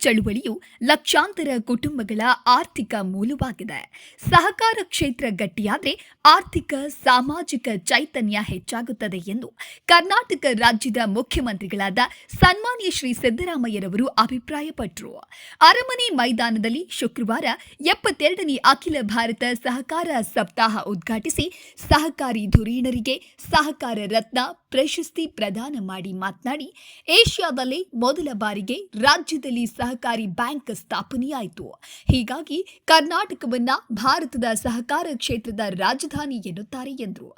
ಚಳುವಳಿಯು ಲಕ್ಷಾಂತರ ಕುಟುಂಬಗಳ ಆರ್ಥಿಕ ಮೂಲವಾಗಿದೆ. ಸಹಕಾರ ಕ್ಷೇತ್ರ ಗಟ್ಟಿಯಾದರೆ ಆರ್ಥಿಕ, ಸಾಮಾಜಿಕ ಚೈತನ್ಯ ಹೆಚ್ಚಾಗುತ್ತದೆ ಎಂದು ಕರ್ನಾಟಕ ರಾಜ್ಯದ ಮುಖ್ಯಮಂತ್ರಿಗಳಾದ ಸನ್ಮಾನ್ಯ ಶ್ರೀ ಸಿದ್ದರಾಮಯ್ಯರವರು ಅಭಿಪ್ರಾಯಪಟ್ಟರು ಅರಮನೆ ಮೈದಾನದಲ್ಲಿ ಶುಕ್ರವಾರ ಎಪ್ಪತ್ತೆರಡನೇ ಅಖಿಲ ಭಾರತ ಸಹಕಾರ ಸಪ್ತಾಹ ಉದ್ಘಾಟಿಸಿ ಸಹಕಾರಿ ಧುರೀಣರಿಗೆ ಸಹಕಾರ ರತ್ನ ಪ್ರಶಸ್ತಿ ಪ್ರದಾನ ಮಾಡಿ ಮಾತನಾಡಿ, ಏಷ್ಯಾದಲ್ಲೇ ಮೊದಲ ಬಾರಿಗೆ ರಾಜ್ಯದಲ್ಲಿ ಸಹಕಾರಿ ಬ್ಯಾಂಕ್ ಸ್ಥಾಪನೆಯಾಯಿತು. ಹೀಗಾಗಿ ಕರ್ನಾಟಕವನ್ನ ಭಾರತದ ಸಹಕಾರ ಕ್ಷೇತ್ರದ ರಾಜಧಾನಿ ಎನ್ನುತ್ತಾರೆ ಎಂದರು.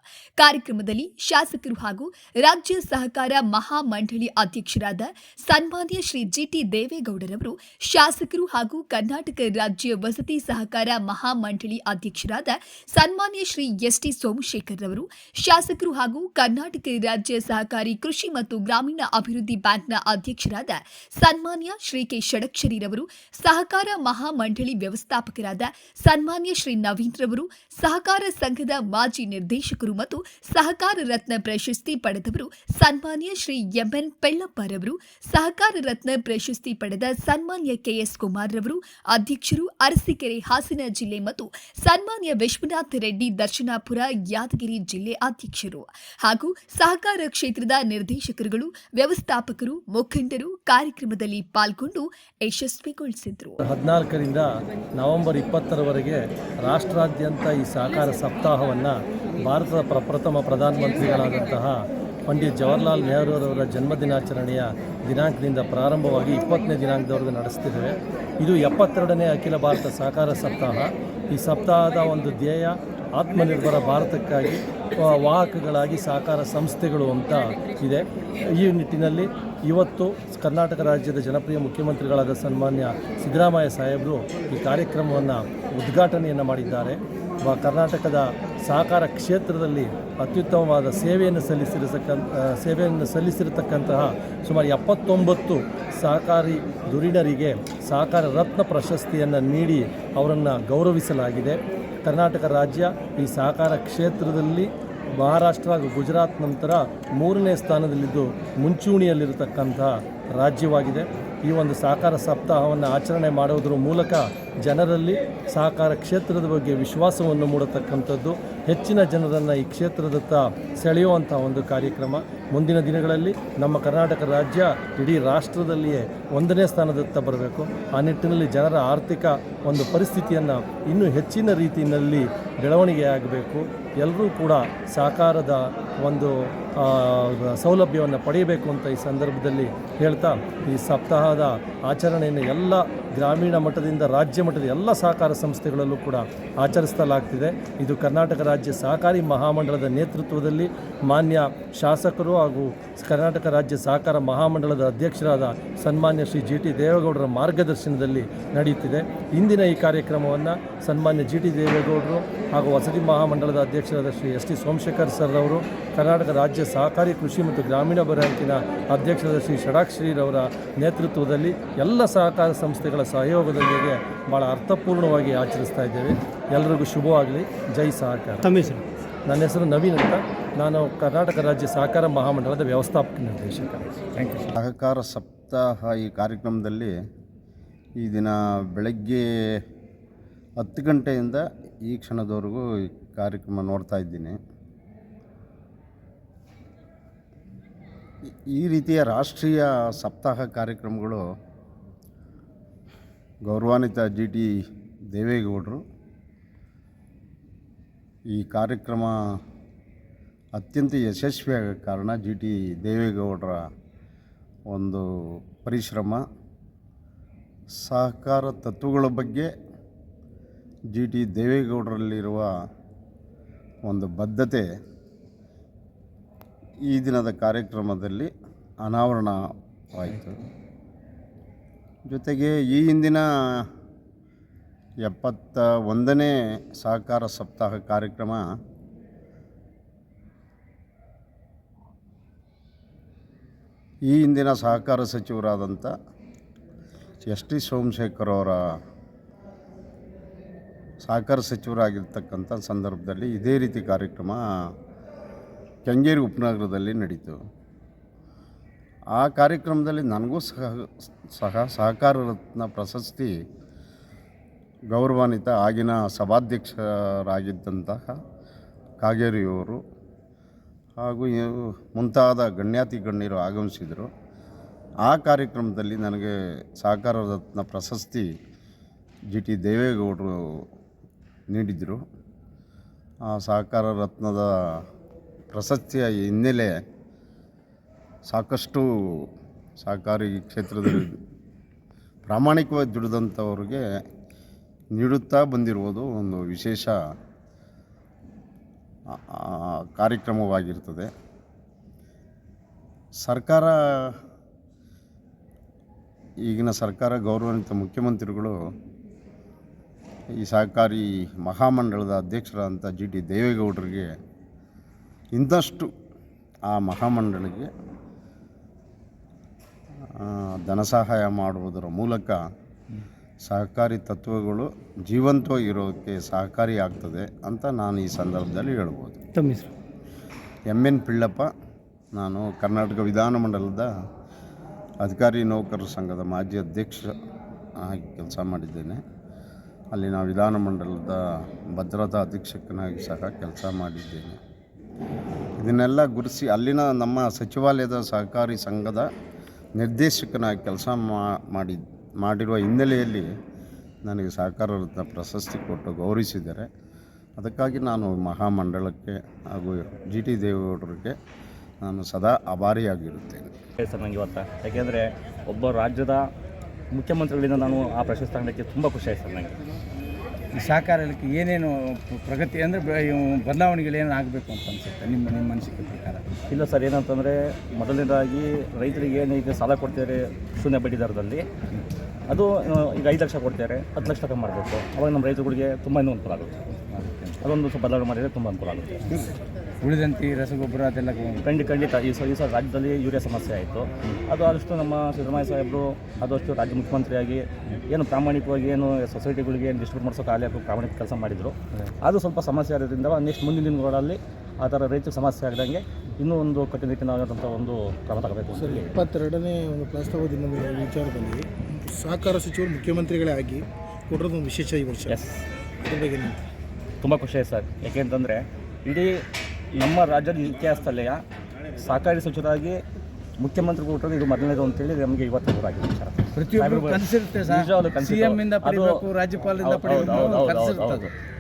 ಕಾರ್ಯಕ್ರಮದಲ್ಲಿ ಶಾಸಕರು ಹಾಗೂ ರಾಜ್ಯ ಸಹಕಾರ ಮಹಾಮಂಡಳಿ ಅಧ್ಯಕ್ಷರಾದ ಸನ್ಮಾನ್ಯ ಶ್ರೀ ಜಿಟಿ ದೇವೇಗೌಡರವರು, ಶಾಸಕರು ಹಾಗೂ ಕರ್ನಾಟಕ ರಾಜ್ಯ ವಸತಿ ಸಹಕಾರ ಮಹಾಮಂಡಳಿ ಅಧ್ಯಕ್ಷರಾದ ಸನ್ಮಾನ್ಯ ಶ್ರೀ ಎಸ್ಟಿ ಸೋಮಶೇಖರ್ ರವರು ಶಾಸಕರು ಹಾಗೂ ಕರ್ನಾಟಕ ಸಹಕಾರಿ ಕೃಷಿ ಮತ್ತು ಗ್ರಾಮೀಣ ಅಭಿವೃದ್ಧಿ ಬ್ಯಾಂಕ್ನ ಅಧ್ಯಕ್ಷರಾದ ಸನ್ಮಾನ್ಯ ಶ್ರೀ ಕೆ ಷಡಕ್ಷರಿರವರು ಸಹಕಾರ ಮಹಾಮಂಡಳಿ ವ್ಯವಸ್ಥಾಪಕರಾದ ಸನ್ಮಾನ್ಯ ಶ್ರೀ ನವೀನ್ ರವರು ಸಹಕಾರ ಸಂಘದ ಮಾಜಿ ನಿರ್ದೇಶಕರು ಮತ್ತು ಸಹಕಾರ ರತ್ನ ಪ್ರಶಸ್ತಿ ಪಡೆದವರು ಸನ್ಮಾನ್ಯ ಶ್ರೀ ಎಂಎನ್ ಪೆಳ್ಳಪ್ಪರವರು ಸಹಕಾರ ರತ್ನ ಪ್ರಶಸ್ತಿ ಪಡೆದ ಸನ್ಮಾನ್ಯ ಕೆಎಸ್ ಕುಮಾರ್ ರವರು ಅಧ್ಯಕ್ಷರು ಅರಸೀಕೆರೆ ಹಾಸನ ಜಿಲ್ಲೆ ಮತ್ತು ಸನ್ಮಾನ್ಯ ವಿಶ್ವನಾಥ ರೆಡ್ಡಿ ದರ್ಶನಾಪುರ ಯಾದಗಿರಿ ಜಿಲ್ಲೆ ಅಧ್ಯಕ್ಷರು. ಹಾಗೂ ಸಹಕಾರ ಕ್ಷೇತ್ರದ ನಿರ್ದೇಶಕರುಗಳು, ವ್ಯವಸ್ಥಾಪಕರು, ಮುಖಂಡರು ಕಾರ್ಯಕ್ರಮದಲ್ಲಿ ಪಾಲ್ಗೊಂಡು ಯಶಸ್ವಿಗೊಳಿಸಿದರು. ಹದಿನಾಲ್ಕರಿಂದ ನವೆಂಬರ್ ಇಪ್ಪತ್ತರವರೆಗೆ ರಾಷ್ಟ್ರಾದ್ಯಂತ ಈ ಸಹಕಾರ ಸಪ್ತಾಹವನ್ನು ಭಾರತದ ಪ್ರಪ್ರಥಮ ಪ್ರಧಾನಮಂತ್ರಿಗಳಾದಂತಹ ಪಂಡಿತ್ ಜವಾಹರ್ಲಾಲ್ ನೆಹರೂರವರ ಜನ್ಮದಿನಾಚರಣೆಯ ದಿನಾಂಕದಿಂದ ಪ್ರಾರಂಭವಾಗಿ ಇಪ್ಪತ್ತನೇ ದಿನಾಂಕದವರೆಗೆ ನಡೆಸ್ತಿದ್ದೇವೆ. ಇದು ಎಪ್ಪತ್ತೆರಡನೇ ಅಖಿಲ ಭಾರತ ಸಹಕಾರ ಸಪ್ತಾಹ. ಈ ಸಪ್ತಾಹದ ಒಂದು ಧ್ಯೇಯ ಆತ್ಮನಿರ್ಭರ ಭಾರತಕ್ಕಾಗಿ ವಾಹಕಗಳಾಗಿ ಸಹಕಾರ ಸಂಸ್ಥೆಗಳು ಅಂತ ಇದೆ. ಈ ನಿಟ್ಟಿನಲ್ಲಿ ಇವತ್ತು ಕರ್ನಾಟಕ ರಾಜ್ಯದ ಜನಪ್ರಿಯ ಮುಖ್ಯಮಂತ್ರಿಗಳಾದ ಸನ್ಮಾನ್ಯ ಸಿದ್ದರಾಮಯ್ಯ ಸಾಹೇಬರು ಈ ಕಾರ್ಯಕ್ರಮವನ್ನು ಉದ್ಘಾಟನೆಯನ್ನು ಮಾಡಿದ್ದಾರೆ. ಕರ್ನಾಟಕದ ಸಹಕಾರ ಕ್ಷೇತ್ರದಲ್ಲಿ ಅತ್ಯುತ್ತಮವಾದ ಸೇವೆಯನ್ನು ಸಲ್ಲಿಸಿರತಕ್ಕಂಥ ಸೇವೆಯನ್ನು ಸಲ್ಲಿಸಿರತಕ್ಕಂತಹ ಸುಮಾರು ಎಪ್ಪತ್ತೊಂಬತ್ತು ಸಹಕಾರಿ ಧುರೀಣರಿಗೆ ಸಹಕಾರ ರತ್ನ ಪ್ರಶಸ್ತಿಯನ್ನು ನೀಡಿ ಅವರನ್ನು ಗೌರವಿಸಲಾಗಿದೆ. ಕರ್ನಾಟಕ ರಾಜ್ಯ ಈ ಸಹಕಾರ ಕ್ಷೇತ್ರದಲ್ಲಿ ಮಹಾರಾಷ್ಟ್ರ ಹಾಗೂ ಗುಜರಾತ್ ನಂತರ ಮೂರನೇ ಸ್ಥಾನದಲ್ಲಿದ್ದು ಮುಂಚೂಣಿಯಲ್ಲಿರತಕ್ಕಂಥ ರಾಜ್ಯವಾಗಿದೆ. ಈ ಒಂದು ಸಹಕಾರ ಸಪ್ತಾಹವನ್ನು ಆಚರಣೆ ಮಾಡುವುದರ ಮೂಲಕ ಜನರಲ್ಲಿ ಸಹಕಾರ ಕ್ಷೇತ್ರದ ಬಗ್ಗೆ ವಿಶ್ವಾಸವನ್ನು ಮೂಡತಕ್ಕಂಥದ್ದು, ಹೆಚ್ಚಿನ ಜನರನ್ನು ಈ ಕ್ಷೇತ್ರದತ್ತ ಸೆಳೆಯುವಂಥ ಒಂದು ಕಾರ್ಯಕ್ರಮ. ಮುಂದಿನ ದಿನಗಳಲ್ಲಿ ನಮ್ಮ ಕರ್ನಾಟಕ ರಾಜ್ಯ ಇಡೀ ರಾಷ್ಟ್ರದಲ್ಲಿಯೇ ಒಂದನೇ ಸ್ಥಾನದತ್ತ ಬರಬೇಕು. ಆ ನಿಟ್ಟಿನಲ್ಲಿ ಜನರ ಆರ್ಥಿಕ ಒಂದು ಪರಿಸ್ಥಿತಿಯನ್ನು ಇನ್ನೂ ಹೆಚ್ಚಿನ ರೀತಿಯಲ್ಲಿ ಬೆಳವಣಿಗೆ ಆಗಬೇಕು. ಎಲ್ಲರೂ ಕೂಡ ಸಹಕಾರದ ಒಂದು ಸೌಲಭ್ಯವನ್ನು ಪಡೆಯಬೇಕು ಅಂತ ಈ ಸಂದರ್ಭದಲ್ಲಿ ಹೇಳ್ತಾ ಈ ಸಪ್ತಾಹದ ಆಚರಣೆಯನ್ನು ಎಲ್ಲ ಗ್ರಾಮೀಣ ಮಟ್ಟದಿಂದ ರಾಜ್ಯ ಮಟ್ಟದ ಎಲ್ಲ ಸಹಕಾರ ಸಂಸ್ಥೆಗಳಲ್ಲೂ ಕೂಡ ಆಚರಿಸಲಾಗ್ತಿದೆ. ಇದು ಕರ್ನಾಟಕ ರಾಜ್ಯ ಸಹಕಾರಿ ಮಹಾಮಂಡಲದ ನೇತೃತ್ವದಲ್ಲಿ ಮಾನ್ಯ ಶಾಸಕರು ಹಾಗೂ ಕರ್ನಾಟಕ ರಾಜ್ಯ ಸಹಕಾರ ಮಹಾಮಂಡಲದ ಅಧ್ಯಕ್ಷರಾದ ಸನ್ಮಾನ್ಯ ಶ್ರೀ ಜಿ ಟಿ ದೇವೇಗೌಡರ ಮಾರ್ಗದರ್ಶನದಲ್ಲಿ ನಡೆಯುತ್ತಿದೆ. ಇಂದಿನ ಈ ಕಾರ್ಯಕ್ರಮವನ್ನು ಸನ್ಮಾನ್ಯ ಜಿ ಟಿ ದೇವೇಗೌಡರು ಹಾಗೂ ವಸತಿ ಮಹಾಮಂಡಲದ ಅಧ್ಯಕ್ಷರಾದ Shri S T Somashekar sir ಅವರು, ಕರ್ನಾಟಕ ರಾಜ್ಯ ಸಹಕಾರಿ ಕೃಷಿ ಮತ್ತು ಗ್ರಾಮೀಣ ಬ್ಯಾಂಕಿನ ಅಧ್ಯಕ್ಷರಾದ ಶ್ರೀ ಷಡಾಕ್ಷರಿರವರ ನೇತೃತ್ವದಲ್ಲಿ ಎಲ್ಲ ಸಹಕಾರ ಸಂಸ್ಥೆಗಳ ಸಹಯೋಗದೊಂದಿಗೆ ಭಾಳ ಅರ್ಥಪೂರ್ಣವಾಗಿ ಆಚರಿಸ್ತಾ ಇದ್ದೇವೆ. ಎಲ್ಲರಿಗೂ ಶುಭವಾಗಲಿ. ಜೈ ಸಹಕಾರ. ತಮ್ಮ ಹೆಸರು? ನನ್ನ ಹೆಸರು ನವೀನ್ ಅಂತ. ನಾನು ಕರ್ನಾಟಕ ರಾಜ್ಯ ಸಹಕಾರ ಮಹಾಮಂಡಲದ ವ್ಯವಸ್ಥಾಪಕ ನಿರ್ದೇಶಕ. ಥ್ಯಾಂಕ್ ಯು ಸಹಕಾರ ಸಪ್ತಾಹ ಈ ಕಾರ್ಯಕ್ರಮದಲ್ಲಿ ಈ ದಿನ ಬೆಳಗ್ಗೆ ಹತ್ತು ಗಂಟೆಯಿಂದ ಈ ಕ್ಷಣದವರೆಗೂ ಈ ಕಾರ್ಯಕ್ರಮ ನೋಡ್ತಾ ಇದ್ದೀನಿ. ಈ- ಈ ರೀತಿಯ ರಾಷ್ಟ್ರೀಯ ಸಪ್ತಾಹ ಕಾರ್ಯಕ್ರಮಗಳು ಗೌರವಾನ್ವಿತ ಜಿ ಟಿ ದೇವೇಗೌಡರು ಈ ಕಾರ್ಯಕ್ರಮ ಅತ್ಯಂತ ಯಶಸ್ವಿಯಾಗ ಕಾರಣ ಜಿ ಟಿ ದೇವೇಗೌಡರ ಒಂದು ಪರಿಶ್ರಮ, ಸಹಕಾರ ತತ್ವಗಳ ಬಗ್ಗೆ ಜಿ ಟಿ ದೇವೇಗೌಡರಲ್ಲಿರುವ ಒಂದು ಬದ್ಧತೆ ಈ ದಿನದ ಕಾರ್ಯಕ್ರಮದಲ್ಲಿ ಅನಾವರಣವಾಯಿತು. ಜೊತೆಗೆ ಈ ಹಿಂದಿನ ಎಪ್ಪತ್ತ ಒಂದನೇ ಸಹಕಾರ ಸಪ್ತಾಹ ಕಾರ್ಯಕ್ರಮ ಈ ಹಿಂದಿನ ಸಹಕಾರ ಸಚಿವರಾದಂಥ ಎಸ್ ಟಿ ಸೋಮಶೇಖರ್ ಅವರ ಸಹಕಾರ ಸಚಿವರಾಗಿರ್ತಕ್ಕಂಥ ಸಂದರ್ಭದಲ್ಲಿ ಇದೇ ರೀತಿ ಕಾರ್ಯಕ್ರಮ ಕೆಂಗೇರಿ ಉಪನಗರದಲ್ಲಿ ನಡೀತು. ಆ ಕಾರ್ಯಕ್ರಮದಲ್ಲಿ ನನಗೂ ಸಹ ಸಹ ಸಹಕಾರ ರತ್ನ ಪ್ರಶಸ್ತಿ ಗೌರವಾನ್ವಿತ ಆಗಿನ ಸಭಾಧ್ಯಕ್ಷರಾಗಿದ್ದಂತಹ ಕಾಗೇರಿಯವರು ಹಾಗೂ ಮುಂತಾದ ಗಣ್ಯಾತಿ ಗಣ್ಯರು ಆಗಮಿಸಿದರು. ಆ ಕಾರ್ಯಕ್ರಮದಲ್ಲಿ ನನಗೆ ಸಹಕಾರ ರತ್ನ ಪ್ರಶಸ್ತಿ ಜಿ ಟಿ ದೇವೇಗೌಡರು ನೀಡಿದರು. ಆ ಸಹಕಾರ ರತ್ನದ ಪ್ರಶಸ್ತಿಯ ಹಿನ್ನೆಲೆ ಸಾಕಷ್ಟು ಸಹಕಾರಿ ಕ್ಷೇತ್ರದಲ್ಲಿ ಪ್ರಾಮಾಣಿಕವಾಗಿ ದುಡಿದಂಥವ್ರಿಗೆ ನೀಡುತ್ತಾ ಬಂದಿರುವುದು ಒಂದು ವಿಶೇಷ ಕಾರ್ಯಕ್ರಮವಾಗಿರ್ತದೆ. ಸರ್ಕಾರ, ಈಗಿನ ಸರ್ಕಾರ ಗೌರವಾನ್ವಿತ ಮುಖ್ಯಮಂತ್ರಿಗಳು, ಈ ಸಹಕಾರಿ ಮಹಾಮಂಡಳದ ಅಧ್ಯಕ್ಷರಾದಂಥ ಜಿ ಟಿ ದೇವೇಗೌಡರಿಗೆ ಇನ್ನಷ್ಟು ಆ ಮಹಾಮಂಡಳಿಗೆ ಧನ ಸಹಾಯ ಮಾಡುವುದರ ಮೂಲಕ ಸಹಕಾರಿ ತತ್ವಗಳು ಜೀವಂತವಾಗಿರೋಕ್ಕೆ ಸಹಕಾರಿ ಸಹಕಾರಿಯಾಗ್ತದೆ ಅಂತ ನಾನು ಈ ಸಂದರ್ಭದಲ್ಲಿ ಹೇಳ್ಬೋದು. ತಮ್ಮ ಹೆಸರು? M N Pillappa. ನಾನು ಕರ್ನಾಟಕ ವಿಧಾನಮಂಡಲದ ಅಧಿಕಾರಿ ನೌಕರರ ಸಂಘದ ಮಾಜಿ ಅಧ್ಯಕ್ಷ ಆಗಿ ಕೆಲಸ ಮಾಡಿದ್ದೇನೆ. ಅಲ್ಲಿನ ವಿಧಾನಮಂಡಲದ ಭದ್ರತಾ ಅಧೀಕ್ಷಕನಾಗಿ ಸಹ ಕೆಲಸ ಮಾಡಿದ್ದೇನೆ. ಇದನ್ನೆಲ್ಲ ಗುರುಸಿ ಅಲ್ಲಿನ ನಮ್ಮ ಸಚಿವಾಲಯದ ಸಹಕಾರಿ ಸಂಘದ ನಿರ್ದೇಶಕನಾಗಿ ಕೆಲಸ ಮಾಡಿ, ಮಾಡಿರುವ ಹಿನ್ನೆಲೆಯಲ್ಲಿ ನನಗೆ ಸಹಕಾರ ರತ್ನ ಪ್ರಶಸ್ತಿ ಕೊಟ್ಟು ಗೌರವಿಸಿದ್ದಾರೆ. ಅದಕ್ಕಾಗಿ ನಾನು ಮಹಾಮಂಡಳಕ್ಕೆ ಹಾಗೂ ಜಿ ಟಿ ದೇವೇಗೌಡರಿಗೆ ನಾನು ಸದಾ ಆಭಾರಿಯಾಗಿರುತ್ತೇನೆ. ಸರ್ ನನಗೆ ಇವತ್ತು. ಯಾಕೆಂದರೆ ಒಬ್ಬ ರಾಜ್ಯದ ಮುಖ್ಯಮಂತ್ರಿಗಳಿಂದ ನಾನು ಆ ಪ್ರಶಸ್ತಿ ತಂಡಕ್ಕೆ ತುಂಬ ಖುಷಿ ಸರ್ ನನಗೆ ಈ ಸಹಕಾರ ಇಲಾಖೆ ಏನೇನು ಪ್ರಗತಿ ಅಂದರೆ ಬದಲಾವಣೆಗಳೇನು ಆಗಬೇಕು ಅಂತ ಅನಿಸುತ್ತೆ ನಿಮ್ಮ ನಿಮ್ಮ ಮನಸ್ಸಿಗೆ ಪ್ರಕಾರ? ಇಲ್ಲ ಸರ್ ಏನಂತಂದರೆ ಮೊದಲನೇದಾಗಿ ರೈತರಿಗೆ ಏನು ಈಗ ಸಾಲ ಕೊಡ್ತಾರೆ ಶೂನ್ಯ ಬಡ್ಡಿ ದರದಲ್ಲಿ. ಅದು ಈಗ ಐದು ಲಕ್ಷ ಕೊಡ್ತಾರೆ ಹತ್ತು ಲಕ್ಷ ತಗೊಂಡು ಮಾಡಬೇಕು. ಅವಾಗ ನಮ್ಮ ರೈತರುಗಳಿಗೆ ತುಂಬ ಇನ್ನೂ ಅನುಕೂಲ ಆಗುತ್ತೆ. ಅದೊಂದು ಸ್ವಲ್ಪ ಬದಲಾವಣೆ ಮಾಡಿದರೆ ತುಂಬ ಅನುಕೂಲ ಆಗುತ್ತೆ. ಉಳಿದಂತೆ ಈ ರಸಗೊಬ್ಬರ ಅದೆಲ್ಲ ಖಂಡಿತ ಖಂಡಿತ. ಈ ಸ ಈ ಸಲ ರಾಜ್ಯದಲ್ಲಿ ಯೂರಿಯಾ ಸಮಸ್ಯೆ ಆಯಿತು. ಅದು ಆದಷ್ಟು ನಮ್ಮ ಸಿದ್ದರಾಮಯ್ಯ ಸಾಹೇಬರು ಆದಷ್ಟು ರಾಜ್ಯ ಮುಖ್ಯಮಂತ್ರಿಯಾಗಿ ಏನು ಪ್ರಾಮಾಣಿಕವಾಗಿ ಏನು ಸೊಸೈಟಿಗಳಿಗೆ ಏನು ಡಿಸ್ಟ್ರಿಬ್ಯೂಟ್ ಮಾಡಿಸೋಕೆ ಆಗಲಿ ಪ್ರಾಮಾಣಿಕ ಕೆಲಸ ಮಾಡಿದರು. ಅದು ಸ್ವಲ್ಪ ಸಮಸ್ಯೆ ಆಗೋದ್ರಿಂದ ನೆಕ್ಸ್ಟ್ ಮುಂದಿನ ದಿನಗಳಲ್ಲಿ ಆ ಥರ ರೈತರಿಗೆ ಸಮಸ್ಯೆ ಆಗದಂಗೆ ಇನ್ನೂ ಒಂದು ಕಟ್ಟುನಿಟ್ಟಿನಾದಂಥ ಒಂದು ಕ್ರಮ ತಗೋಬೇಕು ಇಪ್ಪತ್ತೆರಡನೇ ಒಂದು ಪ್ರಸ್ತಾವ ದಿನದ ವಿಚಾರದಲ್ಲಿ ಸಹಕಾರ ಸಚಿವರು ಮುಖ್ಯಮಂತ್ರಿಗಳೇ ಆಗಿ ಕೊಟ್ಟಿರೋದು ಒಂದು ವಿಶೇಷ ಈ ವರ್ಷ. ಅದ್ರ ಬಗ್ಗೆ ತುಂಬ ಖುಷಿ ಸರ್. ಯಾಕೆಂತಂದರೆ ಇಡೀ ನಮ್ಮ ರಾಜ್ಯದ ಇತಿಹಾಸದಲ್ಲೇ ಸಹಕಾರಿ ಸಚಿವರಾಗಿ ಮುಖ್ಯಮಂತ್ರಿ ಕೊಟ್ಟರೆ ಇದು ಮೊದಲನೇದು ಅಂತೇಳಿ ನಮಗೆ ಇವತ್ತು ಗೊತ್ತಾಗಿದೆ ವಿಚಾರ. ಪ್ರತಿಯೊಬ್ಬರು ಸಾಹೇಬ್ರು ಕನಸಿರುತ್ತೆ ಸರ್. ಕನಸಿತ್ತು. ಇಂದ ಅದು- ಪಡಿಬೇಕು ರಾಜ್ಯಪಾಲರಿಂದ ಪಡಿಬೇಕು.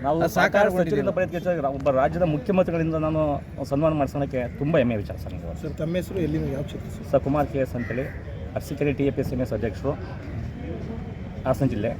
ನಾವು ಅದು ಸಹಕಾರ ಸಾಕಾರ ಸಚಿವರಿಂದ ಪಡೆಯೋದಕ್ಕೆ ಒಬ್ಬ ರಾಜ್ಯದ ಮುಖ್ಯಮಂತ್ರಿಗಳಿಂದ ನಾನು ಸನ್ಮಾನ ಮಾಡಿಸೋಣಕ್ಕೆ ತುಂಬ ಹೆಮ್ಮೆ ವಿಚಾರ ಸರ್ ತಮ್ಮ ಹೆಸರು ಎಲ್ಲಿ ಯಾವ ಕ್ಷೇತ್ರ sir? Sir Kumar K S ಅಂತೇಳಿ Arsikere T A P S M S ಅಧ್ಯಕ್ಷರು ಹಾಸನ ಜಿಲ್ಲೆ.